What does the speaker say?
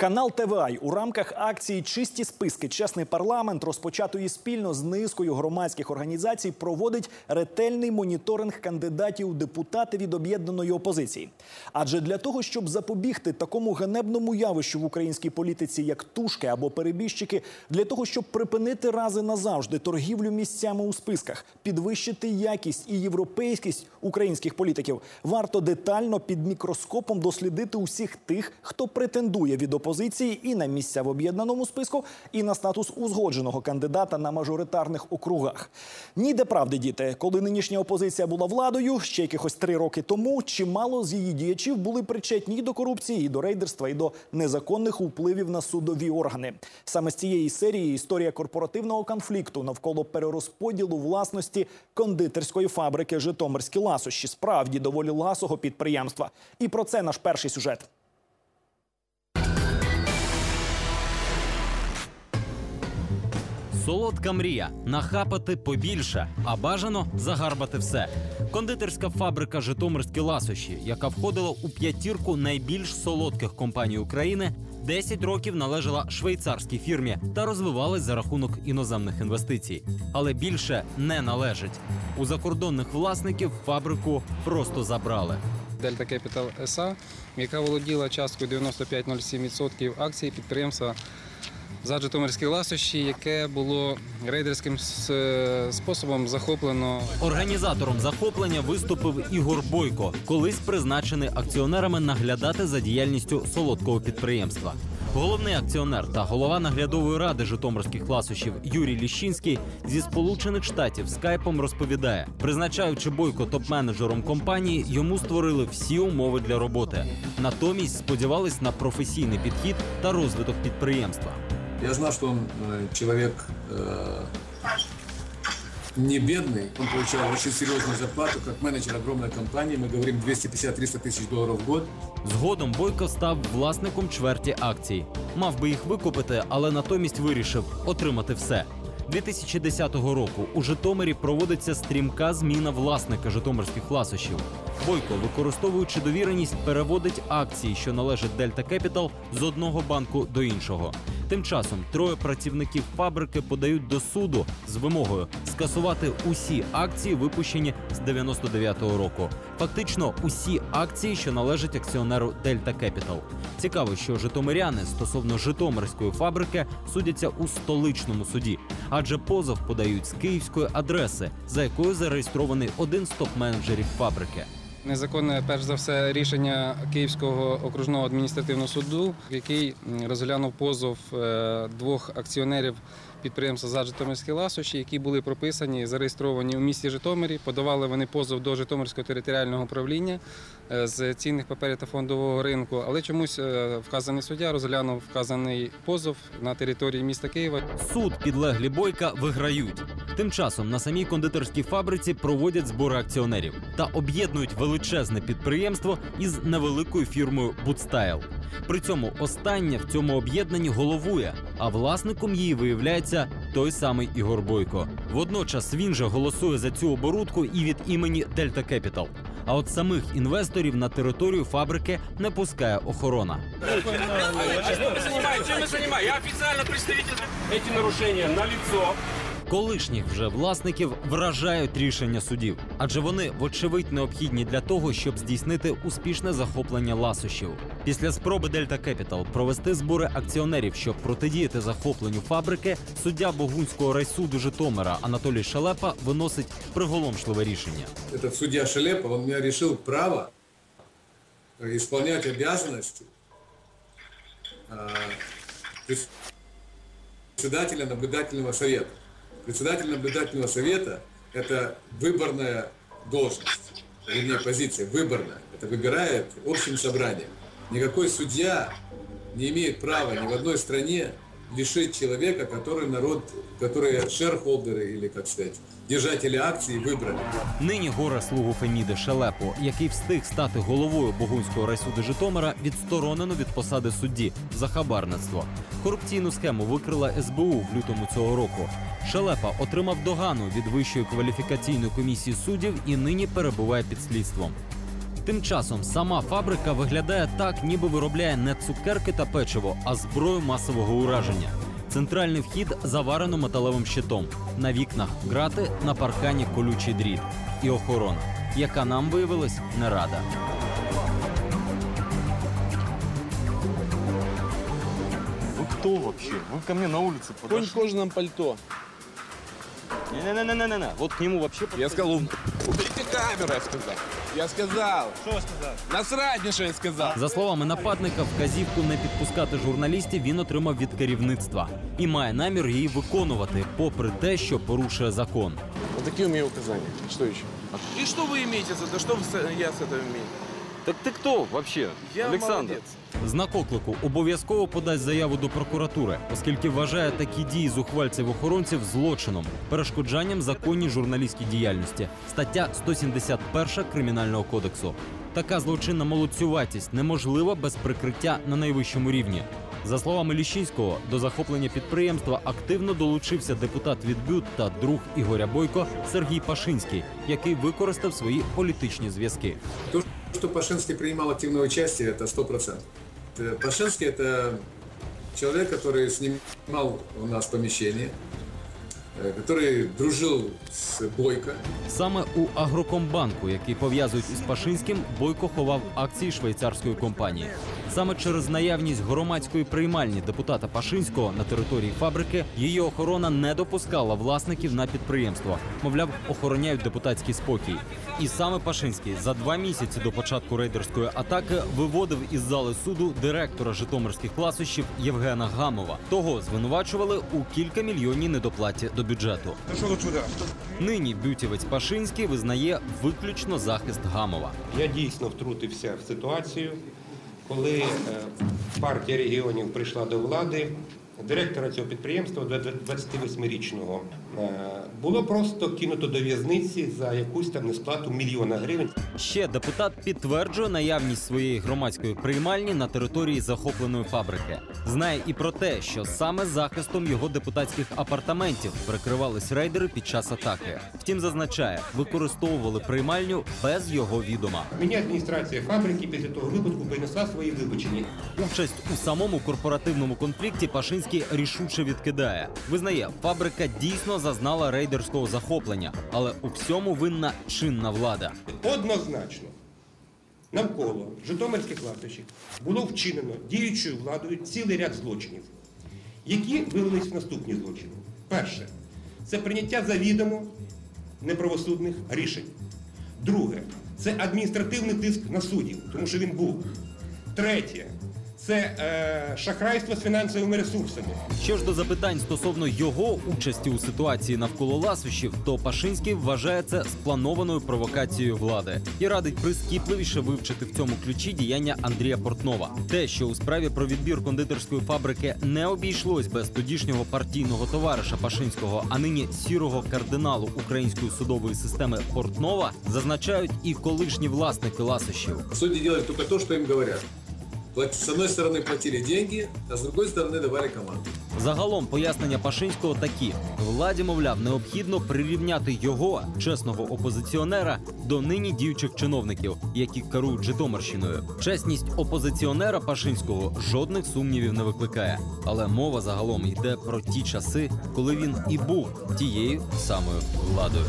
Канал ТВА у рамках акції Чисті списки Чесний парламент розпочатої спільно з низкою громадських організацій проводить ретельний моніторинг кандидатів у депутати від об'єднаної опозиції. Адже для того, щоб запобігти такому ганебному явищу в українській політиці, як тушки або перебіжчики, для того, щоб припинити рази назавжди торгівлю місцями у списках, підвищити якість і європейськість українських політиків, варто детально під мікроскопом дослідити усіх тих, хто претендує від опозиції і на місця в об'єднаному списку, і на статус узгодженого кандидата на мажоритарних округах. Ніде правди, діти, коли нинішня опозиція була владою ще якихось три роки тому, чимало з її діячів були причетні і до корупції, і до рейдерства, і до незаконних впливів на судові органи. Саме з цієї серії історія корпоративного конфлікту навколо перерозподілу власності кондитерської фабрики Житомирські ласощі справді доволі ласого підприємства. І про це наш перший сюжет. Солодка мрія нахапати побільше, а бажано загарбати все. Кондитерська фабрика Житомирські ласощі, яка входила у п'ятірку найбільш солодких компаній України, 10 років належала швейцарській фірмі та розвивалась за рахунок іноземних інвестицій. Але більше не належить. У закордонних власників фабрику просто забрали. Дельта Capital SA, яка володіла часткою 95,07% акцій підприємства за Житомирські ласощі, яке було рейдерським способом захоплено Організатором захоплення виступив Ігор Бойко, колись призначений акціонерами наглядати за діяльністю солодкого підприємства. Головний акціонер та голова наглядової ради житомирських ласощів Юрій Ліщинський зі сполучених штатів скайпом розповідає, призначаючи Бойко топ-менеджером компанії, йому створили всі умови для роботи. Натомість сподівались на професійний підхід та розвиток підприємства. Я знал, что он э, человек э, не бедный. Он получал очень серьезную зарплату, как менеджер огромной компании. Мы говорим 250-300 тысяч долларов в год. Згодом Бойко став власником чверті акцій. Мав би їх викупити, але натомість вирішив отримати все. 2010 року у Житомирі проводиться стрімка зміна власника житомирських ласощів. Бойко, використовуючи довіреність, переводить акції, що належать Дельта Кепітал, з одного банку до іншого. Тим часом троє працівників фабрики подають до суду з вимогою скасувати усі акції, випущені з 99-го року. Фактично, усі акції, що належать акціонеру Дельта Кепітал. Цікаво, що житомиряни стосовно Житомирської фабрики судяться у столичному суді, адже позов подають з київської адреси, за якою зареєстрований один з топ-менеджерів фабрики. Незаконне, перш за все, рішення Київського окружного адміністративного суду, який розглянув позов е, двох акціонерів підприємства за Житомирські ласощі, які були прописані, зареєстровані у місті Житомирі. Подавали вони позов до Житомирського територіального управління е, з цінних паперів та фондового ринку, але чомусь е, вказаний суддя розглянув вказаний позов на території міста Києва. Суд підлеглі бойка виграють. Тим часом на самій кондитерській фабриці проводять збори акціонерів та об'єднують величезне підприємство із невеликою фірмою Будстайл. При цьому остання в цьому об'єднанні головує, а власником її виявляється той самий Ігор Бойко. Водночас він же голосує за цю оборудку і від імені Дельта Кепітал. А от самих інвесторів на територію фабрики не пускає охорона. я официально представитель. Ці нарушення на лицо Колишніх вже власників вражають рішення судів, адже вони, вочевидь, необхідні для того, щоб здійснити успішне захоплення ласощів. Після спроби Дельта Кепітал провести збори акціонерів, щоб протидіяти захопленню фабрики, суддя Богунського райсуду Житомира Анатолій Шалепа виносить приголомшливе рішення. Этот судья Шелепов, он меня решил право э, исполнять обязанности э, председателя наблюдательного совета. Председатель наблюдательного совета – это выборная должность, вернее позиция, выборная. Это выбирает общим собранием. Никакой судья не имеет права ни в одной стране лишить человека, который народ, которые шерхолдеры или, как сказать, держатели акций выбрали. Нині горе слугу Феміди Шелепу, який встиг стати головою Богунського райсуду Житомира, відсторонено від посади судді за хабарництво. Корупційну схему викрила СБУ в лютому цього року. Шелепа отримав догану від Вищої кваліфікаційної комісії суддів і нині перебуває під слідством. Тим часом сама фабрика виглядає так, ніби виробляє не цукерки та печиво, а зброю масового ураження. Центральний вхід заварено металевим щитом. На вікнах грати, на паркані колючий дріт і охорона, яка нам виявилась не рада. Вы кто вообще? Вы ко мне на улице Конь в подошли. кожаном пальто. Не-не-не-не-не. Вот к нему вообще Я сказал, уберите камеру, я сказал. Я сказал. Что сказал? Насрать, что я сказал. За словами нападника, вказівку не підпускати журналістів він отримав від керівництва і має намір її виконувати, попри те, що порушує закон. Вот такие у меня указания. Что еще? И что вы имеете за это? Что вы с- я с этого имею? Так ты кто вообще? Я Александр. молодец. Знак оклику обов'язково подасть заяву до прокуратури, оскільки вважає такі дії зухвальців охоронців злочином, перешкоджанням законній журналістській діяльності. Стаття 171 кримінального кодексу. Така злочинна молодцюватість неможлива без прикриття на найвищому рівні. За словами Ліщинського, до захоплення підприємства активно долучився депутат від БЮТ та друг Ігоря Бойко Сергій Пашинський, який використав свої політичні зв'язки. То, что Пашинский принимал активное участие, это 100%. Э, Пашинский – это человек, который снимал у нас помещение, э, который дружил с Бойко. Саме у Агрокомбанку, який пов'язують із Пашинським, Бойко ховав акції швейцарської компанії. Саме через наявність громадської приймальні депутата Пашинського на території фабрики її охорона не допускала власників на підприємство. Мовляв, охороняють депутатський спокій. І саме Пашинський за два місяці до початку рейдерської атаки виводив із зали суду директора житомирських класощів Євгена Гамова. Того звинувачували у кількамільйонній недоплаті до бюджету. Нині бютівець Пашинський визнає виключно захист Гамова. Я дійсно втрутився в ситуацію, коли е, партія регіонів прийшла до влади. Директора цього підприємства, 28-річного, е, було просто кинуто до в'язниці за якусь там несплату мільйона гривень. Ще депутат підтверджує наявність своєї громадської приймальні на території захопленої фабрики. Знає і про те, що саме захистом його депутатських апартаментів прикривались рейдери під час атаки. Втім, зазначає, використовували приймальню без його відома. Мені адміністрація фабрики після того випадку принесла свої вибачення. Участь у самому корпоративному конфлікті Пашинський рішуче відкидає. Визнає, фабрика дійсно зазнала рейдерського захоплення, але у всьому винна чинна влада. Однозначно навколо Житомирських латищів було вчинено діючою владою цілий ряд злочинів, які вилились в наступні злочини. Перше це прийняття завідомо неправосудних рішень. Друге це адміністративний тиск на суддів, тому що він був. Третє це е, шахрайство з фінансовими ресурсами. Що ж до запитань стосовно його участі у ситуації навколо ласощів, то Пашинський вважає це спланованою провокацією влади і радить прискіпливіше вивчити в цьому ключі діяння Андрія Портнова. Те, що у справі про відбір кондитерської фабрики не обійшлось без тодішнього партійного товариша Пашинського, а нині сірого кардиналу української судової системи Портнова, зазначають і колишні власники ласощів. Судьи делали только то, что им говорят. Плат- С одной стороны платили деньги, а с другой стороны давали команду. Загалом пояснення Пашинського такі: владі, мовляв, необхідно прирівняти його, чесного опозиціонера, до нині діючих чиновників, які керують Житомирщиною. Чесність опозиціонера Пашинського жодних сумнівів не викликає. Але мова загалом йде про ті часи, коли він і був тією самою владою.